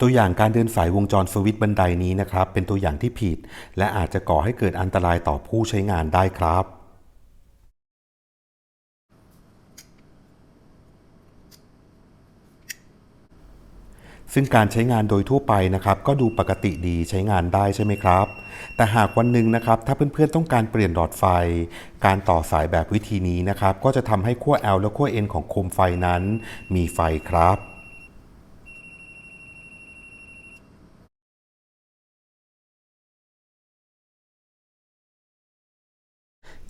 ตัวอย่างการเดินสายวงจรสวิตช์บันไดนี้นะครับ เป็นตัวอย่างที่ผิด และอาจจะก่อให้เกิดอันตรายต่อผู้ใช้งานได้ครับซึ่งการใช้งานโดยทั่วไปนะครับก็ดูปกติดีใช้งานได้ใช่ไหมครับ แต่หากวันหนึ่งนะครับถ้าเพื่อนๆต้องการเปลี่ยนหลอดไฟ การต่อสายแบบวิธีนี้นะครับก็จะทำให้ขั้ว L และขั้ว N ของโคมไฟนั้น มีไฟครับ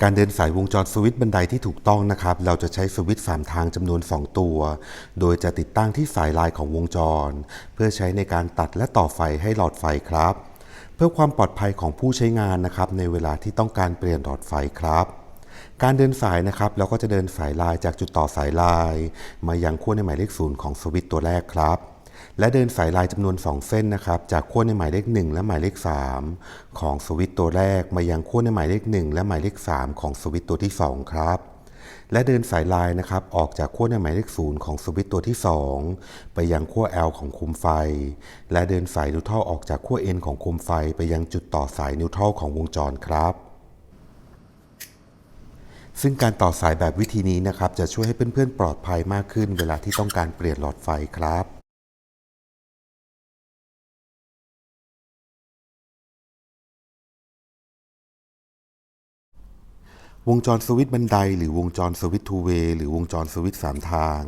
การเดินสายวงจรสวิตช์บันไดที่ถูกต้องนะครับ เราจะใช้สวิตช์3ทางจำนวน 2 ตัว โดยจะติดตั้งที่สายลายของวงจร เพื่อใช้ในการตัดและต่อไฟให้หลอดไฟครับ เพื่อความปลอดภัยของผู้ใช้งานนะครับในเวลาที่ต้องการเปลี่ยนหลอดไฟครับ การเดินสายนะครับเราก็จะเดินสายลายจากจุดต่อสายลาย มายังขั้วในหมายเลขศูนย์ของสวิตช์ตัวแรกครับ และเดินสายลายจำนวน 2 เส้นนะครับ จากขั้วในหมายเลข 1 และหมายเลข 3 ของสวิตตัวแรก มายังขั้วในหมายเลข 1 และหมายเลข 3 ของสวิตตัวที่ 2 ครับและเดินสายลายนะครับออกจากขั้วในหมายเลขศูนย์ของสวิตตัวที่ 2 ไปยังขั้ว L ของโคมไฟ และเดินสายนิวทรัลออกจากขั้ว N ของโคมไฟ ไปยังจุดต่อสายนิวทรัลของวงจรครับ ซึ่งการต่อสายแบบวิธีนี้นะครับจะช่วยให้เพื่อนๆปลอดภัยมากขึ้น เวลาที่ต้องการเปลี่ยนหลอดไฟครับ วงจรสวิตช์บันได หรือวงจรสวิตช์ทูเวย์หรือวงจรสวิตช์สามทาง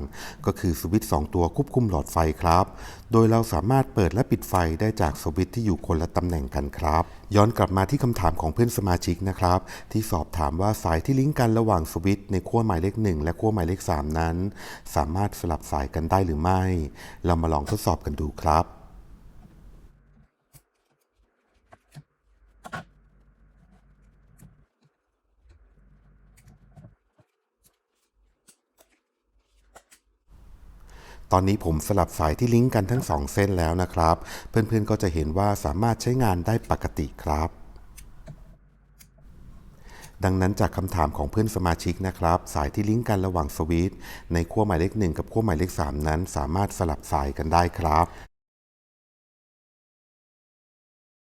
ก็คือสวิตช์สองตัวควบคุมหลอดไฟครับ โดยเราสามารถเปิดและปิดไฟได้จากสวิตช์ที่อยู่คนละตำแหน่งกันครับ ย้อนกลับมาที่คำถามของเพื่อนสมาชิกนะครับ ที่สอบถามว่าสายที่ลิงก์กันระหว่างสวิตช์ในขั้วหมายเลขหนึ่งและขั้วหมายเลขสามนั้น สามารถสลับสายกันได้หรือไม่ เรามาลองทดสอบกันดูครับ ตอนนี้ผมสลับสายที่ลิงก์กันทั้งสองเส้นแล้วนะครับ เพื่อนๆก็จะเห็นว่าสามารถใช้งานได้ปกติครับดังนั้นจากคำถามของเพื่อนสมาชิกนะครับ สายที่ลิงก์กันระหว่างสวิตช์ในขั้วหมายเลขหนึ่งกับขั้วหมายเลข 3 นั้น สามารถสลับสายกันได้ครับ